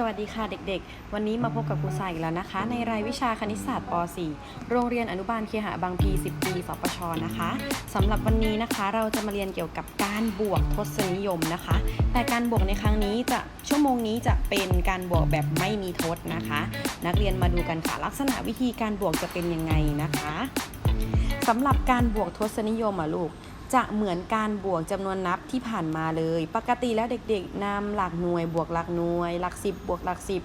สวัสดีค่ะเด็กๆ วันนี้มาพบกับครูสายอีกแล้วนะคะ ในรายวิชาคณิตศาสตร์ป .4 โรงเรียนอนุบาลเคหะบางพี 10 ปี สปช นะคะสำหรับวันนี้นะคะเราจะมาเรียนเกี่ยวกับการบวกทศนิยมนะคะ แต่การบวกในครั้งนี้จะชั่วโมงนี้จะเป็นการบวกแบบไม่มีทศนะคะ นักเรียนมาดูกันค่ะลักษณะวิธีการบวกจะเป็นยังไงนะคะสำหรับการบวกทศนิยมอะลูก จะเหมือนการบวกจำนวนนับที่ผ่านมาเลย ปกติแล้วเด็กๆนำหลักหน่วยบวกหลักหน่วย หลักสิบบวกหลักสิบ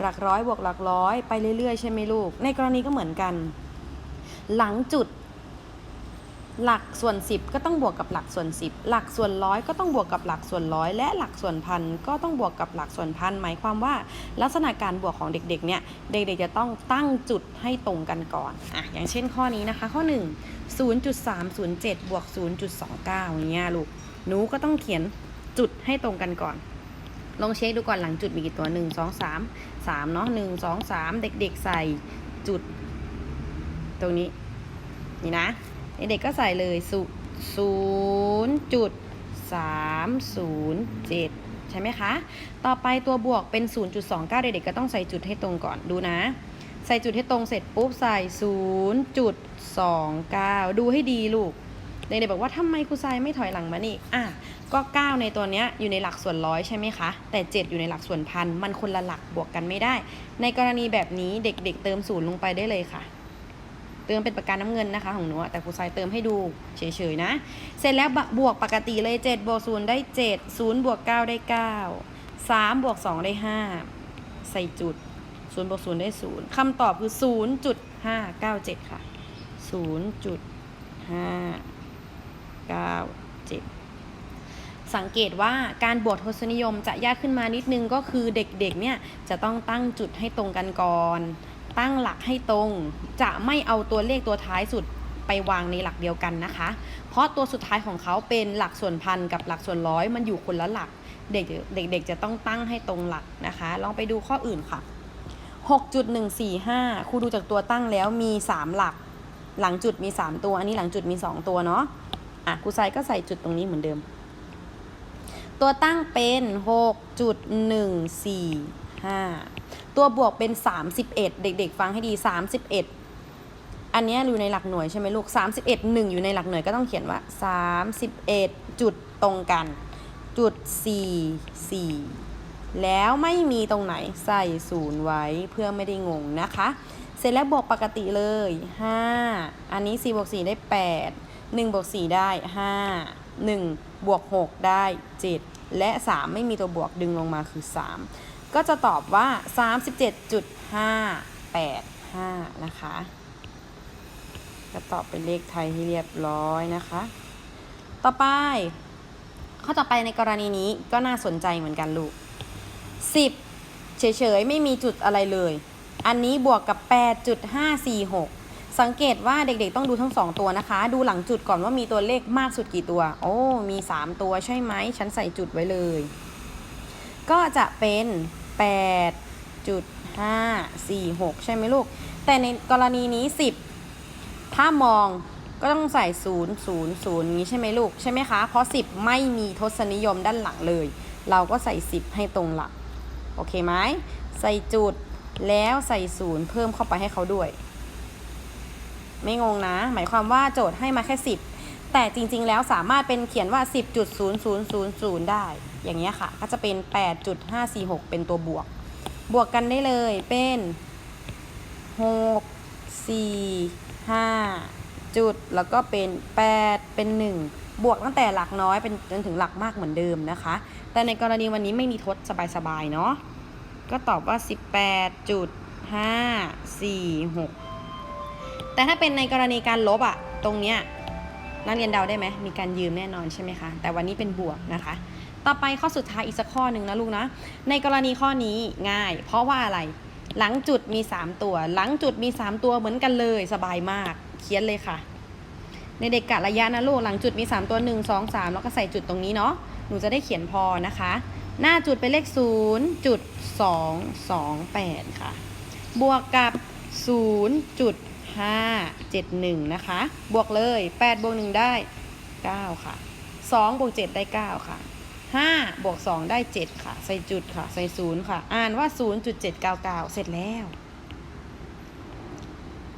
หลักร้อยบวกหลักร้อยไปเรื่อยๆ ใช่ไหมลูก ในกรณีก็เหมือนกัน หลังจุด หลักส่วน 10 ก็ต้องบวกกับหลักส่วน 10 หลักส่วนร้อยก็ต้องบวกกับหลักส่วนร้อยและหลักส่วนพันก็ต้องบวกกับหลักส่วนพันหมายความว่า ลักษณะการบวกของเด็กๆเนี่ยเด็กๆจะต้องตั้งจุดให้ตรงกันก่อนอะอย่างเช่นข้อนี้นะคะ ข้อ 1 0.307 บวก 0.29อย่างเงี้ยลูกหนูก็ต้องเขียนจุดให้ตรงกันก่อน ลองเช็คดูก่อนหลังจุดมีกี่ตัว 1 2 3 3เนาะ1 2 3 เด็กๆใส่จุด ตรงนี้ นี่นะ เด็กๆก็ใส่เลยศูศูนย์จุดสามศูย์เจ็ดใช่ไหมคะ ต่อไปตัวบวกเป็น 0.29 เด็กๆก็ต้องใส่จุดให้ตรงก่อนดูนะ ใส่จุดให้ตรงเสร็จปุ๊บใส่ 0.29 ดูให้ดีลูกเด็กๆบอกว่าทำไมครูทรายไม่ถอยหลังมานี่อะก็ 9 ในตัวเนี้ยอยู่ในหลักส่วนร้อยใช่ไหมคะ แต่ 7 อยู่ในหลักส่วนพันมันคนละหลักบวกกันไม่ได้ ในกรณีแบบนี้เด็กๆเติมศูนย์ลงไปได้เลยค่ะ เติมเป็นปากกาน้ำเงินนะคะของหนูแต่ครูทรายเติมให้ดูเฉยๆนะ เสร็จแล้วบวกปกติเลย7บวก0ได้7 0บวก9ได้9 3บวก2ได้ 5 ใส่จุด0บวก0ได้ 0คำตอบคือ 0.597 ค่ะ 0.597 สังเกตว่าการบวกทศนิยมจะยากขึ้นมานิดนึงก็คือเด็กๆเนี่ยจะต้องตั้งจุดให้ตรงกันก่อน ตั้งหลักให้ตรง จะไม่เอาตัวเลขตัวท้ายสุดไปวางในหลักเดียวกันนะคะ เพราะตัวสุดท้ายของเขาเป็นหลักส่วนพันกับหลักส่วนร้อยมันอยู่คนละหลัก เด็กเด็กๆจะต้องตั้งให้ตรงหลักนะคะ ลองไปดูข้ออื่นค่ะ 6.145 ครูดูจากตัวตั้งแล้วมี 3 หลัก หลังจุดมี 3 ตัว อันนี้หลังจุดมี 2 ตัวเนาะ อะครูใส่ก็ใส่จุดตรงนี้เหมือนเดิม ตัวตั้งเป็น 6.145 ตัวบวกเป็น 31 เด็ก ๆ ฟังให้ดี 31 อันนี้อยู่ในหลักหน่วยใช่ไหมลูก 31 1 อยู่ในหลักหน่วยก็ต้องเขียนว่า 31 จุดตรงกัน จุด 4 4 แล้วไม่มีตรงไหนใส่ศูนย์ไว้เพื่อไม่ได้งงนะคะ เสร็จแล้วบวกปกติเลย 5 อันนี้ 4 บวก 4 ได้ 8 1บวก4ได้ 5 1 บวก 6 ได้ 7 และ 3 ไม่มีตัวบวกดึงลงมาคือ 3 ก็จะตอบว่า 37.585 นะคะ ก็ตอบเป็นเลขไทยที่เรียบร้อยนะคะ ต่อไป ข้อต่อไปในกรณีนี้ก็น่าสนใจเหมือนกันลูก 10 เฉยๆ ไม่มีจุดอะไรเลย อันนี้บวกกับ 8.546สังเกตว่าเด็กๆต้องดูทั้ง 2 ตัวนะคะ ดูหลังจุดก่อนว่ามีตัวเลขมากสุดกี่ตัว โอ้ มี 3 ตัวใช่ไหม ฉันใส่จุดไว้เลย ก็จะเป็น 8.546 ใช่ไหมลูก แต่ในกรณีนี้ 10 ถ้ามองก็ต้องใส่ 0 0 0อย่างนี้ใช่ไหมลูก ใช่ไหมคะ เพราะ 10 ไม่มีทศนิยมด้านหลังเลย เราก็ใส่ 10 ให้ตรงหลัก โอเคไหมใส่จุดแล้วใส่ศูนย์เพิ่มเข้าไปให้เขาด้วย ไม่งงนะ หมายความว่าโจทย์ให้มาแค่ 10 แต่จริงๆแล้วสามารถเป็นเขียนว่า 10.0000 ได้ อย่างเงี้ยค่ะ ก็จะเป็น 8.546 เป็นตัวบวก บวกกันได้เลยเป็น 6 4 5 จุด แล้วก็เป็น 8 เป็น 1 บวกตั้งแต่หลักน้อยเป็นจนถึงหลักมากเหมือนเดิมนะคะ แต่ในกรณีวันนี้ไม่มีทดสบายๆเนาะก็ตอบว่า 18.546 แต่ถ้าเป็นในกรณีการลบอะตรงเนี้ยนักเรียนเดาได้ไหม มีการยืมแน่นอนใช่ไหมคะ แต่วันนี้เป็นบวกนะคะ ต่อไปข้อสุดท้ายอีกสักข้อหนึ่งนะลูกนะ ในกรณีข้อนี้ง่าย เพราะว่าอะไร หลังจุดมี 3 ตัว หลังจุดมี 3 ตัวเหมือนกันเลยสบายมาก เขียนเลยค่ะ ในเด็กกะระยะนะลูกหลังจุดมี 3 ตัว 1 2 3 แล้วก็ใส่จุดตรงนี้เนาะหนูจะได้เขียนพอนะคะ หน้าจุดเป็นเลข0.228 ค่ะ บวกกับ0.571 นะคะ บวกเลย 8 บวก 1 ได้ 9 ค่ะ 2 บวก 7 ได้ 9 ค่ะ 5บวก2ได้ 7 ค่ะ ใส่จุดค่ะ ใส่ศูนย์ค่ะ อ่านว่า 0.799 เสร็จแล้ว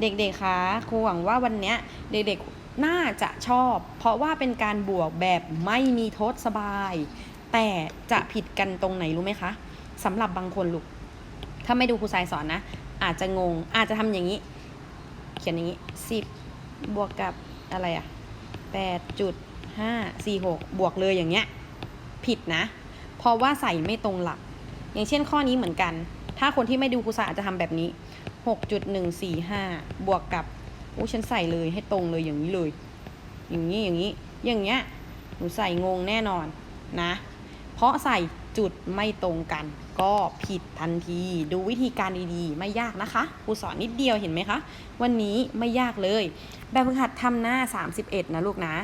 เด็กๆคะครูหวังว่าวันเนี้ย เด็กๆน่าจะชอบ เพราะว่าเป็นการบวกแบบไม่มีทดสบาย แต่จะผิดกันตรงไหนรู้ไหมคะสำหรับบางคนลูก ถ้าไม่ดูครูสายสอนนะ อาจจะงง อาจจะทำอย่างนี้ เขียนอย่างนี้ 10 บวกกับอะไรอะ8.546 บวกเลยอย่างเงี้ย ผิดนะ เพราะว่าใส่ไม่ตรงหลัก อย่างเช่นข้อนี้เหมือนกัน ถ้าคนที่ไม่ดูครูสาอาจจะทำแบบนี้ 6.145 บวกกับอู้ฉันใส่เลยให้ตรงเลยอย่างนี้เลย อย่างนี้อย่างนี้ อย่างเงี้ยหนูใส่งงแน่นอนนะ เพราะใส่จุดไม่ตรงกัน ก็ผิดทันที ดูวิธีการดีๆ ไม่ยากนะคะครูสอนนิดเดียวเห็นไหมคะ วันนี้ไม่ยากเลย แบบฝึกหัดทำหน้า 31 นะลูกนะ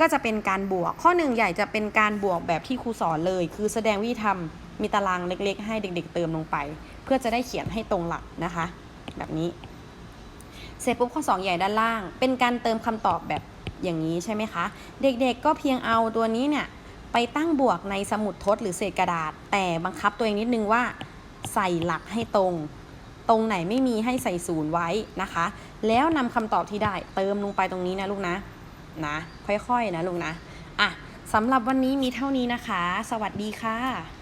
ก็จะเป็นการบวก ข้อหนึ่งใหญ่จะเป็นการบวกแบบที่ครูสอนเลย คือแสดงวิธีทำมีตารางเล็กๆ ให้เด็ก ๆ เติมลงไป เพื่อจะได้เขียนให้ตรงหลักนะคะ แบบนี้ เสร็จปุ๊บข้อ 2 ใหญ่ด้านล่าง เป็นการเติมคำตอบแบบอย่างนี้ใช่ไหมคะ เด็กๆก็เพียงเอาตัวนี้เนี่ยไปตั้งบวกในสมุดทดหรือเศษกระดาษ แต่บังคับตัวเองนิดนึงว่าใส่หลักให้ตรง ตรงไหนไม่มีให้ใส่ศูนย์ไว้นะคะ แล้วนำคำตอบที่ได้เติมลงไปตรงนี้นะลูกนะ นะ ค่อยๆนะลุงนะอะสำหรับวันนี้มีเท่านี้นะคะ สวัสดีค่ะ